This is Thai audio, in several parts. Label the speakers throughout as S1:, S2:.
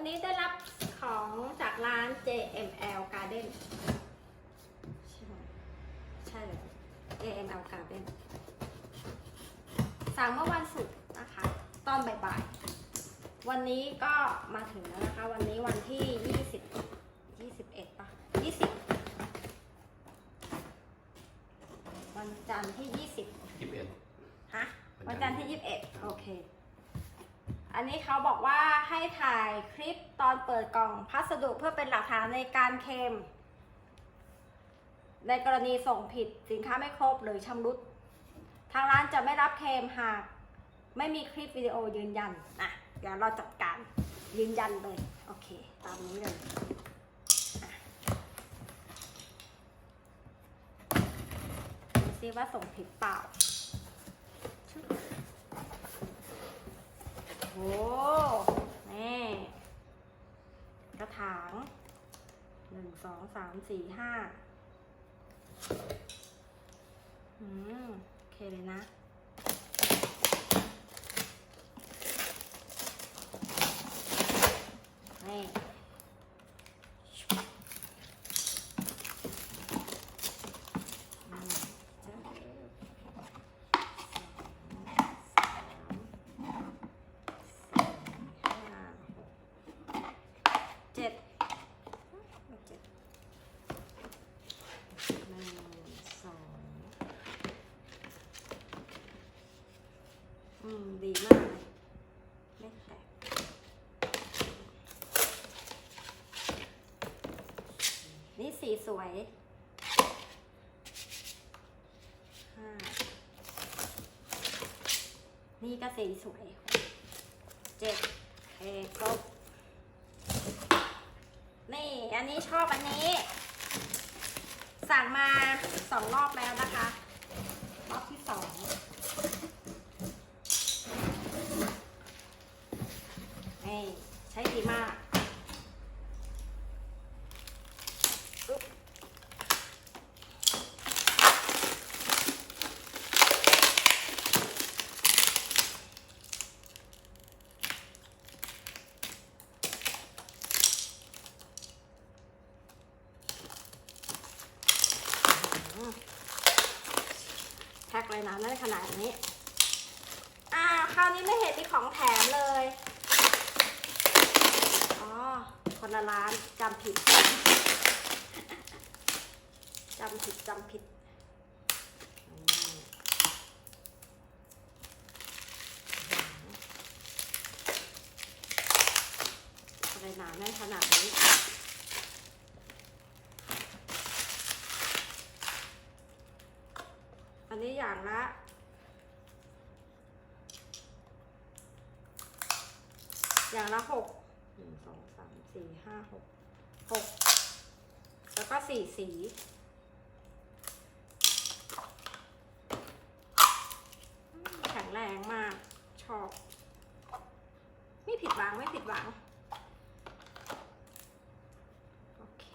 S1: วันนี้ได้รับของจากร้าน JML Garden ใช่ไหมใช่เลย JML Garden สั่งเมื่อวันศุกร์นะคะ ตอนบ่ายๆ วันนี้ก็มาถึงแล้วนะคะ วันนี้วันที่ 20 21ป่ะ20 วันจันทร์ที่ 20
S2: ยี่สิบเอ็ด
S1: ฮะ
S2: วั
S1: วัน
S2: นจั
S1: จัน
S2: น
S1: ท
S2: ทร์
S1: ร์ที่
S2: ที่
S1: ยี่สิบเอ็ดโอเค อันนี้เขาบอกว่าให้ถ่ายคลิปตอนเปิดกล่องพัสดุเพื่อเป็นหลักฐานในการเคมในกรณีส่งผิดสินค้าไม่ครบหรือชำรุด ทางร้านจะไม่รับเคมหากไม่มีคลิปวิดีโอยืนยันนะเดี๋ยวเราจัดการยืนยันเลย โอเค ตามนี้เลยดูซิว่าส่งผิดเปล่า นี่กระถางหนึ่งสองสามสี่ห้าอืม โอเคเลยนะ นี่อืมจ้ะห้าเจ็ดเจ็ดหนึ่งสองอืม ดีมากเลยไม่แตกนี่ สวยห้านี่ก็สีสวยเจ็ดโอเคครบนี่ อันนี้ชอบอันนี้ สั่งมาสองรอบแล้วนะคะ รอบที่สองนี่ใช้ดีมากอึ๊บ แพ็คเลยนะได้ขนาดนี้ อ่า คราวนี้ไม่เห็นมีของแถมเลย อ๋อ คนละร้านจำผิด จำผิดจำผิดอืมอะไรหนาแน่นขนาดนี้ นนี้อย่างละอย่างละหกหนึ่งสองสามสี่ห้าหกหกแล้วก็สี่สี แข็งแรงมาก ชอบ ไม่ผิดหวัง ไม่ผิดหวัง โอเค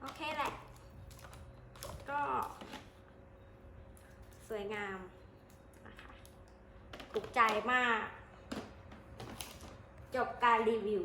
S1: โอเคแหละ ก็ สวยงามนะคะถูกใจมาก จบการรีวิว